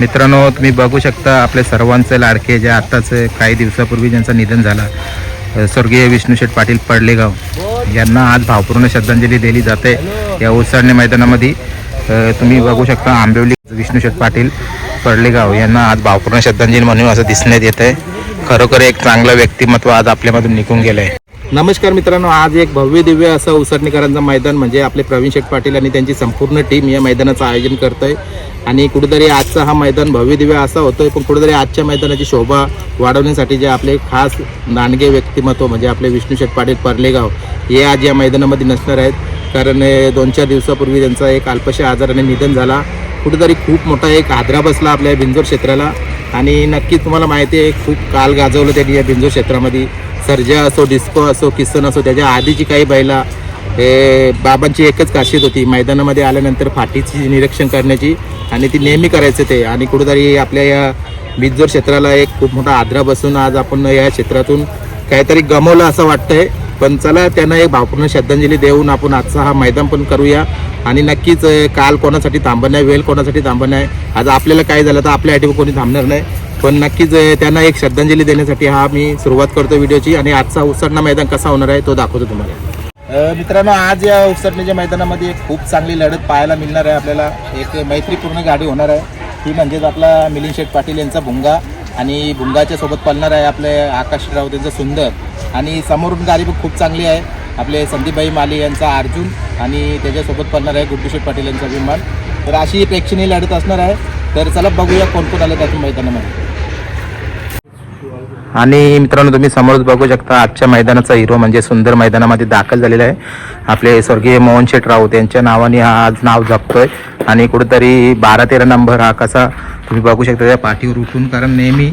मित्रांनो तुम्ही बघू शकता आपल्या सर्वांचे लाडके जे आत्ताच काही दिवसापूर्वी ज्यांचं निधन झालं स्वर्गीय विष्णुशेठ पाटील पडलेगाव. यांना आज भावपूर्ण श्रद्धांजली दिली जाते या ओसाडणे मैदानामध्ये. तुम्ही बघू शकता आंबिवली विष्णुशेठ पाटील पडलेगाव. यांना आज भावपूर्ण श्रद्धांजली म्हणून असं दिसण्यात येत आहे खरोखर एक चांगलं व्यक्तिमत्व आज आपल्यामधून निघून गेलं आहे नमस्कार मित्रांनो आज एक भव्य दिव्य असं उसरणीकरांचं मैदान म्हणजे आपले प्रवीण शेठ पाटील आणि त्यांची संपूर्ण टीम या मैदानाचं आयोजन करतोय. आणि कुठेतरी आजचा हा मैदान भव्य दिव्य असा होतोय पण कुठेतरी आजच्या मैदानाची शोभा वाढवण्यासाठी जे आपले खास नांडगे व्यक्तिमत्व म्हणजे आपले विष्णू शेठ पाटील पर्लेगाव हे आज या मैदानामध्ये नसणार आहेत. कारण दोन चार दिवसापूर्वी त्यांचा एक अल्पशा आजाराने निधन झाला. कुठेतरी खूप मोठा एक आदरा बसला आपल्या बिंजोर क्षेत्राला. आणि नक्कीच तुम्हाला माहिती आहे खूप काल गाजवलं त्यांनी या बिंजोर क्षेत्रामध्ये. सर्जा असो डिस्को असो किसन असो त्याच्या आधीची काही बैला हे बाबांची एकच खासियत होती. मैदानामध्ये आल्यानंतर फाटीची निरीक्षण करण्याची आणि ती नेहमी करायचं ते. आणि कुठेतरी आपल्या या बिजोर क्षेत्राला एक खूप मोठा आदरा बसून आज आपण या क्षेत्रातून काहीतरी गमवलं असं वाटतंय. पण चला त्यांना एक भावपूर्ण श्रद्धांजली देऊन आपण आजचा हा मैदान पण करूया. आणि नक्कीच काल कोणासाठी थांबणं नाही वेळ कोणासाठी थांबणं आहे? आज आपल्याला काय झालं तर आपल्या कोणी थांबणार नाही. पण नक्कीच त्यांना एक श्रद्धांजली देण्यासाठी हा मी सुरुवात करतो व्हिडिओची आणि आजचा उसरणा मैदान कसा होणार आहे तो दाखवतो तुम्हाला. मित्रांनो आज या उसरणीच्या मैदानामध्ये एक खूप चांगली लढत पाहायला मिळणार आहे आपल्याला. एक मैत्रीपूर्ण गाडी होणार आहे. ती म्हणजेच आपला मिलिंद शेठ पाटील यांचा भुंगा आणि भुंगाच्या सोबत पळणार आहे आपले आकाश राऊत यांचं सुंदर. आणि समोरून गाडी पण खूप चांगली आहे. आपले संदीपभाई माली यांचा अर्जुन आणि त्याच्यासोबत पळणार आहे गुड्डूशेठ पाटील यांचा विमान तर अशी प्रेक्षणीय लढत असणार आहे. तर चला बघूया कोण कोण आले त्यातून मैदानामध्ये. आणि मित्रांनो तुम्ही समोरच बघू शकता आजच्या मैदानाचा हिरो म्हणजे सुंदर मैदानामध्ये दाखल झालेला आहे. आपले स्वर्गीय मोहन शेठ राऊत यांच्या नावाने हा आज नाव जपतोय. आणि कुठेतरी बारा तेरा नंबर हा कसा तुम्ही बघू शकता त्या पाठीवर उठून कारण नेहमी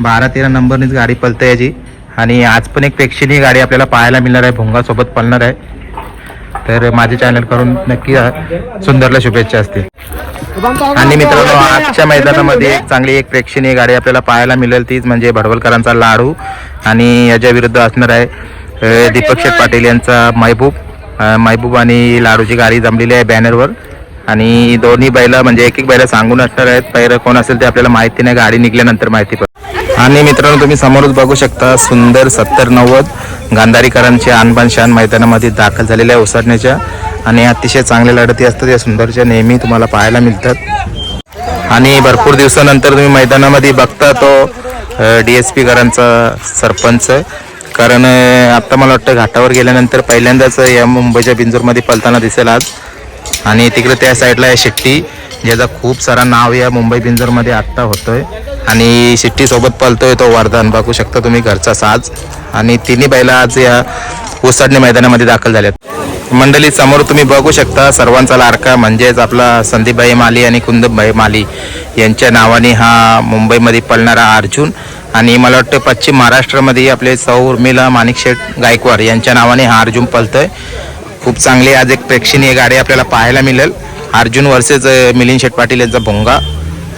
बारा तेरा नंबरनीच गाडी पलते याची. आणि आज पण एक प्रेक्षणीय गाडी आपल्याला पाहायला मिळणार आहे भोंगासोबत पळणार आहे. तर माझे चॅनल करून नक्की सुंदरला शुभेच्छा असतील. आणि मित्रांनो आजच्या मैदानामध्ये एक चांगली एक प्रेक्षणीय गाडी आपल्याला पाहायला मिळेल तीच म्हणजे भडवलकरांचा लाडू. आणि याच्या विरुद्ध असणार आहे दीपक शेठ पाटील यांचा महबूब. महबूब आणि लाडूची गाडी जमलेली आहे बॅनरवर. आणि दोन्ही बैला म्हणजे एक एक बैला सांगून असणार आहेत. पहिलं कोण असेल ते आपल्याला माहिती नाही. गाडी निघल्यानंतर माहिती पडेल आणि मित्रांनो तुम्ही समोरच बघू शकता सुंदर सत्तर नव्वद. गांधारीकरांचे आणबान शान मैदानामध्ये दाखल झालेल्या आहे ओसाडण्याच्या आणि अतिशय चांगल्या लढती असतात या सुंदरच्या नेहमी तुम्हाला पाहायला मिळतात. आणि भरपूर दिवसानंतर तुम्ही मैदानामध्ये बघता तो डी एस पी करांचा सरपंच कारण आत्ता आता मला वाटतं घाटावर गेल्यानंतर पहिल्यांदाच या मुंबईच्या बिंजूरमध्ये पलताना दिसेल आज. आणि तिकडे त्या साईडला आहे शेट्टी ज्याचा खूप सारा नाव या मुंबई बिंजोरमध्ये आत्ता होतोय. आणि शिट्टीसोबत पलतोय तो वरदान. बघू शकता तुम्ही घरचा साज. आणि तिन्ही बैला आज या उसडणे मैदानामध्ये दाखल झाल्यात. मंडळी समोर तुम्ही बघू शकता सर्वांचा लाडका म्हणजेच आपला संदीपभाई माली आणि कुंदभाई माली यांच्या नावाने हा मुंबईमध्ये पळणारा अर्जुन आणि मला वाटतं पश्चिम महाराष्ट्रामध्ये आपले सौ उर्मिला माणिकशेठ गायकवाड यांच्या नावाने हा अर्जुन पळतोय. खूप चांगली आज एक प्रेक्षणीय गाडी आपल्याला पाहायला मिळेल. अर्जुन वर्सेस मिलिंद शेठ पाटील यांचा भोंगा.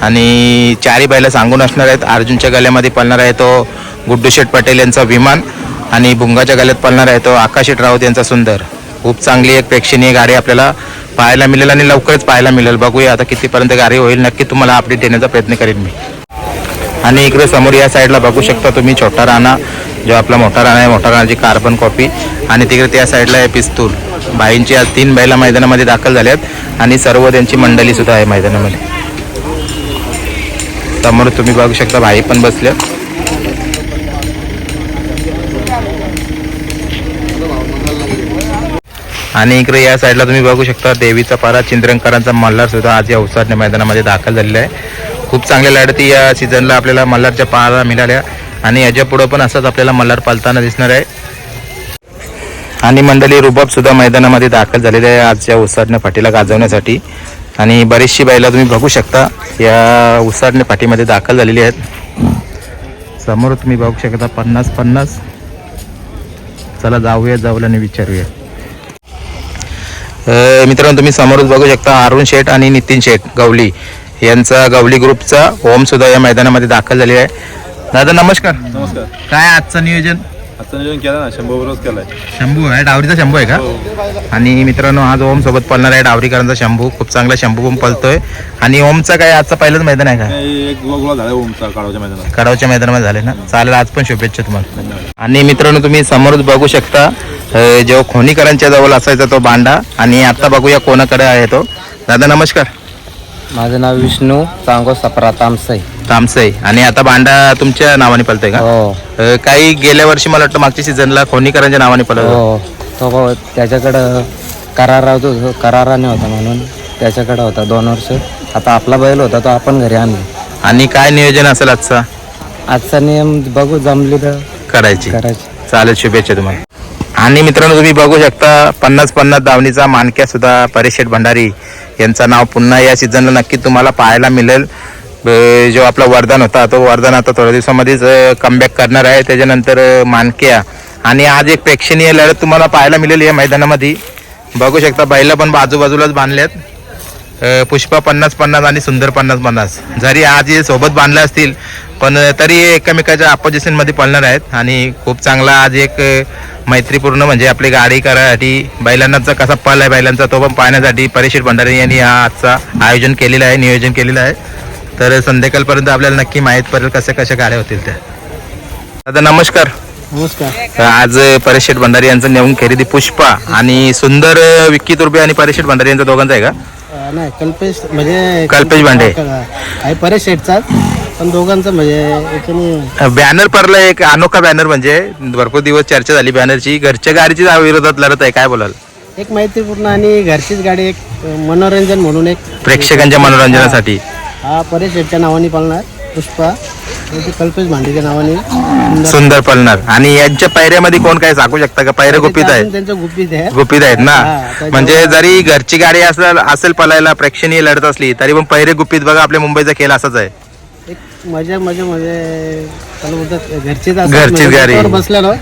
आणि चारी बायला सांगून असणार आहेत. अर्जुनच्या गल्यामध्ये पळणार आहे तो गुड्डू शेठ पटेल यांचा विमान आणि भुंगाच्या गल्यात पळणार आहे तो आकाशेठ राऊत यांचा सुंदर. खूप चांगली एक प्रेक्षणीय गाडी आपल्याला पाहायला मिळेल आणि लवकरच पाहायला मिळेल. बघूया आता कितीपर्यंत गाडी होईल. नक्की तुम्हाला अपडेट देण्याचा प्रयत्न करेन मी. आणि इकडे समोर या साईडला बघू शकता तुम्ही छोटा राणा जो आपला मोठा राणा आहे मोठा राणाची कार्बन कॉपी आणि तिकडे त्या साईडला आहे पिस्तूल. बाईंची आज तीन बैला मैदानामध्ये दाखल झाल्यात. आणि सर्व त्यांची मंडळीसुद्धा आहे मैदानामध्ये. समोर तुम्ही बघू शकता भाई पण बसल्या आणि इकडे या साईडला तुम्ही बघू शकता देवीचा पारा चिंद्रंकरांचा मल्हार सुद्धा आज या उसाटणे मैदानामध्ये दाखल झालेला आहे. खूप चांगल्या लढती या सीझनला आपल्याला मल्हारच्या पारा मिळाल्या. आणि याच्या पुढं पण असंच आपल्याला मल्हार पालताना दिसणार आहे. आणि मंडळी रुबाब सुद्धा मैदानामध्ये दाखल झालेले आहे आजच्या उत्साहने फाटीला गाजवण्यासाठी. आणि बरीचशी बैला तुम्ही बघू शकता. या उसाडणे फाटीमध्ये दाखल झालेली आहेत. समोर तुम्ही बघू शकता पन्नास पन्नास. चला जाऊया जाऊया आणि विचारूया. मित्रांनो तुम्ही समोरच बघू शकता अरुण शेठ आणि नितीन शेठ गवली यांचा गवली ग्रुपचा ओम सुद्धा या मैदानामध्ये दाखल झालेला आहे. दादा नमस्कार. नमस्कार. काय आजचं नियोजन? आता नियोजन केलं ना शंभर बरोबर केलाय. शंभू आहे डावरीचा शंभू आहे का? आणि मित्रांनो आज ओम सोबत पळणार आहे डावरीकरांचा शंभू. खूप चांगला शंभू पण पळतोय. आणि ओमचा काय आजचा पहिलंच मैदान आहे का? नाही, एक गोळा गोळा झाला ओमचा काढावच्या मैदानात. कडावच्या मैदानामध्ये झाले ना? चालेल आज पण शुभेच्छा तुम्हाला. आणि मित्रांनो तुम्ही समोरच बघू शकता अं, जो खोनीकरांच्या जवळ असायचा तो बांडा. आणि आता बघूया कोणाकडे आहे तो. दादा नमस्कार. माझं नाव विष्णू चांगो सपरा तामसाई तामसई. आणि आता बांडा तुमच्या नावाने पळतोय का? हो. अं, काही गेल्या वर्षी मला वाटतं मागच्या सीझनला खोनीकरांच्या नावाने पळत हो. तो त्याच्याकडं करार होतो कराराने होता म्हणून त्याच्याकडं होता दोन वर्ष. आता आपला बैल होता तो आपण घरी आणला. आणि काय नियोजन असेल आजचा? आजचा नियम बघू जमली तर करायची. करायची. चालेल शुभेच्छा तुम्हाला. आणि मित्रांनो तुम्ही बघू शकता पन्नास पन्नास धावणीचा मानक्या सुद्धा परेशेठ भंडारी यांचं नाव पुन्हा या सीझनला नक्की तुम्हाला पाहायला मिळेल. जो आपला वरदान होता तो वरदान आता थोड्या दिवसामध्येच कमबॅक करणार आहे. त्याच्यानंतर मानक्या. आणि आज एक प्रेक्षणीय लढत तुम्हाला पाहायला मिळेल या मैदानामध्ये. बघू शकता बैला पण बाजूबाजूलाच बांधल्यात. पुष्पा पन्नास पन्नास आणि सुंदर पन्नास पन्नास. जरी आज हे सोबत बांधले असतील पण तरी एकमेकाच्या अपोजिशनमध्ये पडणार पळणार आहेत. आणि खूप चांगला आज एक मैत्रीपूर्ण म्हणजे आपली गाडी करायसाठी बैलांचा कसा पल आहे बैलांचा तो पण पाहण्यासाठी परेशीर भंडारी यांनी हा आजचा आयोजन केलेलं आहे नियोजन केलेलं आहे. तर संध्याकाळपर्यंत आपल्याला नक्की माहीत पडेल कशा कशा गाड्या होतील त्या दादा नमस्कार. नमस्कार. आज परेशेठ भंडारी यांचं नेऊन खरेदी पुष्पा आणि सुंदर विक्की तुर्बे आणि परेशेठ भंडारी यांचा दोघांचा आहे का? नाही कल्पेश म्हणजे कल्पेश भांडे. आहे परेश शेठचाच पण दोघांचं म्हणजे बॅनर पडलं एक अनोखा बॅनर म्हणजे भरपूर दिवस चर्चा झाली बॅनरची. घरच्या गाडीची विरोधात लढत आहे काय बोलाल? एक मैत्रीपूर्ण आणि घरचीच गाडी एक मनोरंजन म्हणून एक प्रेक्षकांच्या मनोरंजनासाठी. हा परेश शेठच्या नावाने पाळणार पुष्पा ते कल्पेश भांडेच्या नावाने. सुंदर पळणार आणि यांच्या पायऱ्यामध्ये कोण काय सांगू शकता का? पायऱ्या गुपित अजून आहे त्यांचं गुपित आहे. गुपित आहेत ना? म्हणजे जरी घरची गाडी असेल असेल पळायला प्रेक्षणीय लढत असली तरी पण पहिरे गुपित बघा आपल्या मुंबईचा खेळ असाच आहे. एक मजा मजा म्हणजे त्याला बोलतात घरचीच असतात घरचीच म्हणजे गाडी. बसलेलो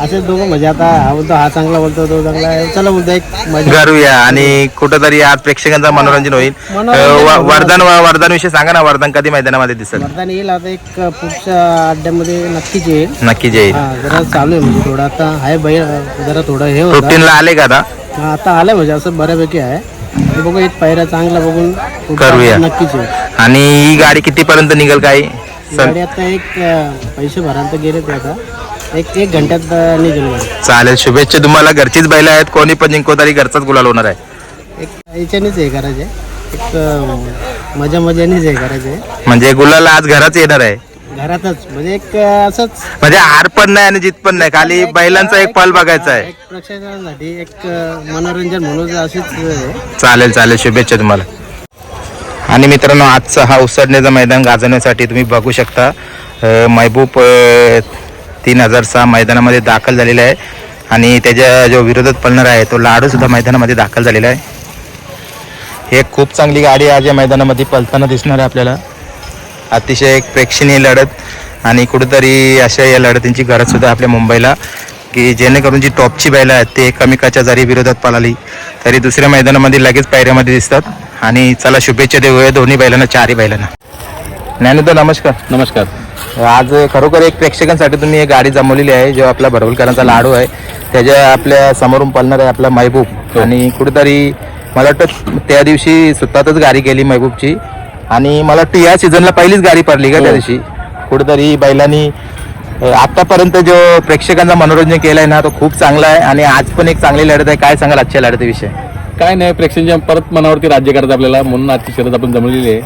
असे दोघं म्हणजे आता हा बोलतो हा चांगला बोलतो तो चांगला आहे. चला बोलतो एक मजा. घरूया. आणि कुठंतरी आज प्रेक्षकांचं मनोरंजन होईल. मनोरंजन अं, व- होणार. वरदान वरदान विषयी सांगा ना वरदान कधी मैदानामध्ये दिसेल? वरदान येईल आता एक पुढच्या अड्ड्यामध्ये नक्कीच येईल. नक्की येईल. हा जरा चालू आहे म्हणजे थोडं आता आहे बैल जरा थोडं हे होतं. रुटीनला आले का आता? हा, आता आलंय म्हणजे असं बऱ्यापैकी आहे. बघू एक पायऱ्या चांगला बघून करूया. नक्कीच येईल. आणि ही गाडी कितीपर्यंत निघेल गाडी आता एक पैसे भरायला गेले ते आता. एक एक घंट्यात अं, निघेल गाडी. चालेल शुभेच्छा तुम्हाला. घरचीच बैल आहेत. कोणी पण जिंको तरी घरचाच गुलाल होणार आहे. एक याच्यानेच हे करायचे एक अं, मजा मजानेच हे करायचे म्हणजे गुलाल आज घराच येणार आहे. घरातच. म्हणजे एक असंच. म्हणजे हार पण नाही आणि जीत पण नाही. खाली बैलांचा एक पल बघायचा आहे. एक प्रेक्षकांसाठी एक मनोरंजन म्हणून अशीच. चालेल चालेल. शुभेच्छा तुम्हाला. आणि मित्रांनो आजचा हा उसडण्याचं मैदान गाजवण्यासाठी तुम्ही बघू शकता. महबूब तीन हजार सहा मैदानामध्ये दाखल झालेला आहे. आणि त्याच्या जो विरोधात पळणार आहे तो लाडूसुद्धा मैदानामध्ये दाखल झालेला आहे. हे खूप चांगली गाडी आज या मैदानामध्ये पलताना दिसणार आहे आपल्याला. अतिशय एक प्रेक्षणीय लढत आणि कुठेतरी अशा या लढतींची गरजसुद्धा आपल्या मुंबईला. की जेणेकरून जी टॉपची बैलं आहेत ते एकमेकाच्या जरी विरोधात पळाली. तरी दुसऱ्या मैदानामध्ये लगेच पायऱ्यामध्ये दिसतात. आणि चला शुभेच्छा देऊया दोन्ही बैलांना चारही बैलांना. ज्ञानोदर नमस्कार. नमस्कार. आज खरोखर एक प्रेक्षकांसाठी तुम्ही एक गाडी जमवलेली आहे जो आपला भरवलकरांचा लाडू आहे. त्याच्या आपल्या समोरून पळणार आहे आपला महबूब. आणि कुठेतरी मला वाटतं त्या दिवशी सुट्टातच गाडी केली महबूबची. आणि मला वाटतं या सीझनला पहिलीच गाडी पडली का त्या दिवशी? कुठेतरी बैलांनी आतापर्यंत जो प्रेक्षकांचा मनोरंजन केलंय ना तो खूप चांगला आहे आणि आज पण एक चांगली लढत आहे. काय सांगाल आजच्या लढतीविषयी? काय नाही प्रेक्षकांच्या परत मनावरती राज्य करायचं आपल्याला म्हणून आजची शरद आपण जमलेली आहे.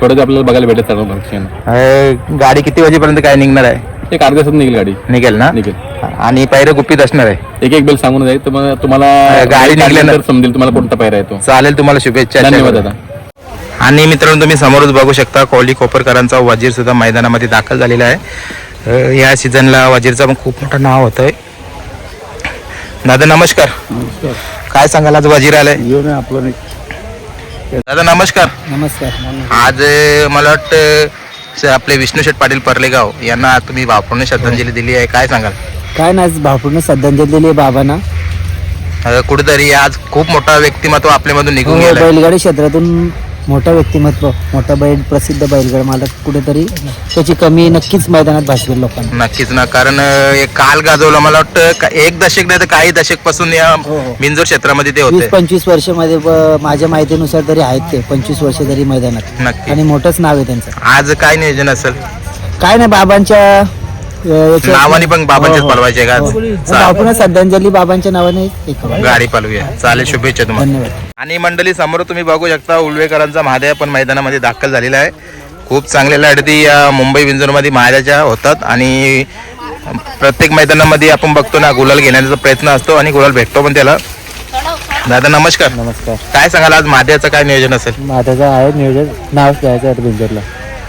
थोडं आपल्याला बघायला भेटत प्रेक्षकांना. अं, गाडी किती वाजेपर्यंत काय निघणार आहे? एक अर्ध्या तासात निघेल गाडी. निघेल ना? निघेल. आणि पहिलं गुपित असणार आहे? एक एक बेल सांगून जाईल. मग तुम्हाला गाडी निघाल्यानंतर समजेल तुम्हाला कोणता पायरा येतो चालेल तुम्हाला शुभेच्छा धन्यवाद दादा. आणि मित्रांनो तुम्ही समोरच बघू शकता कोहली कोपरकरांचा वजीर सुद्धा मैदानामध्ये दाखल झालेला आहे. या सीझनला वजीरचं पण खूप मोठं नाव होतंय. दादा नमस्कार. काय सांगाल आज वजीर आलाय? येऊन आपलं दादा नमस्कार. नमस्कार आज मला वाटतं आपले विष्णू शेठ पाटील पर्लेगाव यांना तुम्ही भावपूर्ण श्रद्धांजली दिली आहे. काय सांगाल? काय नाही भापूर्ण श्रद्धांजली दिली बाबांना. अं, कुठेतरी आज खूप मोठा व्यक्तिमत्व आपल्यामधून निघून हो, गेलाय. बैलगाडी क्षेत्रातून मोठं व्यक्तिमत्व मोठा बैल प्रसिद्ध बैलगाड मालक कुठेतरी त्याची कमी नक्कीच मैदानात भासवेल लोकांना. नक्कीच ना कारण अं, एक काल गाजवलं मला वाटतं का- एक दशक नाही तर काही दशकपासून या हो, हो. मिंजोर क्षेत्रामध्ये ते वीस होते. पंचवीस वर्षामध्ये ब- माझ्या माहितीनुसार तरी आहेत ते पंचवीस वर्ष तरी मैदानात. नक्की आणि मोठंच नाव आहे त्यांचं. आज काय नियोजन असेल? काय नाही बाबांच्या याच्या- नावाने पण बाबांचेच हो, हो. पळवायचे का? आज? हो. चालेल. आपण श्रद्धांजली बाबांच्या नावाने हे करू. गाडी पालवूया. चालेल शुभेच्छा तुम्हाला. धन्यवाद. आणि मंडळी समोर तुम्ही बघू शकता उलवेकरांचा महादेव पण मैदानामध्ये दाखल झालेला आहे. खूप चांगल्या लढती या मुंबई विंजोरमध्ये महाराजा होतात आणि प्रत्येक मैदानामध्ये आपण बघतो ना गुलाल घेण्याचा प्रयत्न असतो आणि गुलाल भेटतो पण त्याला. दादा नमस्कार. नमस्कार. काय सांगाल आज? महादेवाचं काय नियोजन असेल? माझं आहे नियोजन. नाव द्यायचं आहे बिंजरला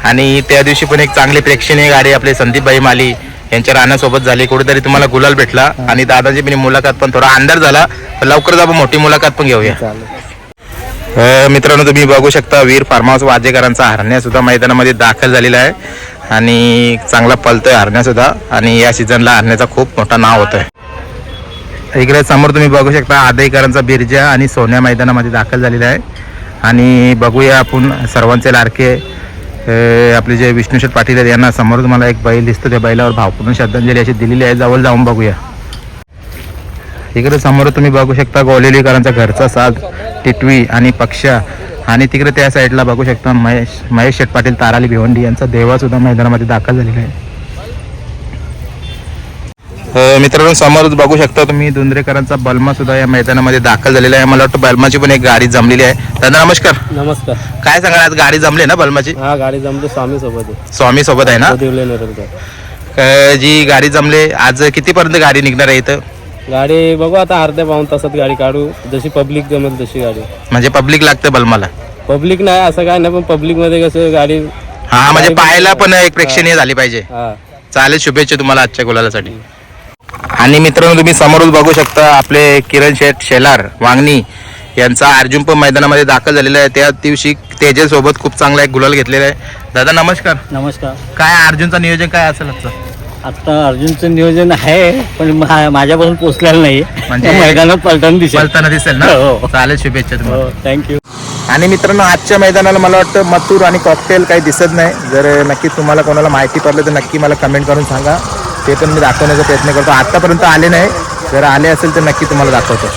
आणि त्या दिवशी पण एक चांगली प्रेक्षणीय गाडी आपले संदीपभाई माली यांच्या राहण्यासोबत झाली. कुठेतरी तुम्हाला गुलाल भेटला. आणि दादाची पण मुलाखत पण थोडा अंधार झाला. तर लवकरच आपण मोठी मुलाखत पण घेऊया. मित्रांनो तुम्ही बघू शकता वीर फार्म हाऊस वाजेकरांचा हरण्या सुद्धा मैदानामध्ये दाखल झालेला आहे. आणि चांगला पलतोय हरण्या सुद्धा. आणि या सीझनला हरण्याचा खूप मोठा नाव होतोय. इकडे समोर तुम्ही बघू शकता आदईकरांचा बिरजा आणि सोन्या मैदानामध्ये दाखल झालेला आहे. आणि बघूया आपण सर्वांचे लाडके हे आपले जे विष्णुशेठ पाटील आहेत यांना समोर तुम्हाला एक बैल दिसतो त्या बैलावर भावपूर्ण श्रद्धांजली अशी दिलेली आहे. जवळ जाऊन बघूया. इकडे समोर तुम्ही बघू शकता गोलेलीकरांचा घरचा साज टिटवी आणि पक्षा. आणि तिकडे त्या साईडला बघू शकता महेश महेश शेठ पाटील ताराली भिवंडी यांचा देवासुद्धा मैदानामध्ये दाखल झालेला आहे. मित्रांनो समोरच बघू शकता तुम्ही दुंद्रेकरांचा बलमा सुद्धा या मैदानामध्ये दाखल झालेला आहे. मला वाटतं बलमाची पण एक गाडी जमलेली आहे. दादा नमस्कार. नमस्कार. काय सांगा आज गाडी जमली ना बलमाची? हा गाडी जमली स्वामी सोबत आहे स्वामी सोबत आहे ना जी गाडी जमले आज कितीपर्यंत गाडी निघणार आहे इथं? गाडी बघू आता अर्ध्या पाऊन तासात गाडी काढू. जशी पब्लिक जमेल तशी गाडी. म्हणजे पब्लिक लागते बलमाला? पब्लिक नाही असं काय नाही पण पब्लिकमध्ये कसं गाडी हा म्हणजे पाहायला पण एक प्रेक्षणीय झाली पाहिजे. हा. चालेल शुभेच्छा तुम्हाला आजच्या गुलालासाठी आणि मित्रांनो तुम्ही समोरच बघू शकता आपले किरण शेठ शेलार वांगणी यांचा अर्जुन पण मैदानामध्ये दाखल झालेला आहे. त्या दिवशी तेजल सोबत खूप चांगला एक गुलाल घेतलेला आहे. दादा नमस्कार. नमस्कार. काय अर्जुनचं नियोजन काय असेल आजचं? आता अर्जुनचं नियोजन आहे पण माझ्यापासून पोचलेलं नाही. म्हणजे- मैदानात पलटण दिसेल. बोलताना दिसेल ना? हो. चालेल शुभेच्छा तुम्हाला. थँक्यू आणि मित्रांनो आजच्या मैदानाला मला वाटतं मथुर आणि कॉकटेल काही दिसत नाही. जर नक्की तुम्हाला कोणाला माहिती पडलं तर नक्की मला कमेंट करून सांगा. ते पण मी दाखवण्याचा प्रयत्न करतो. आत्तापर्यंत आले नाही. जर आले असेल तर नक्की तुम्हाला दाखवतो.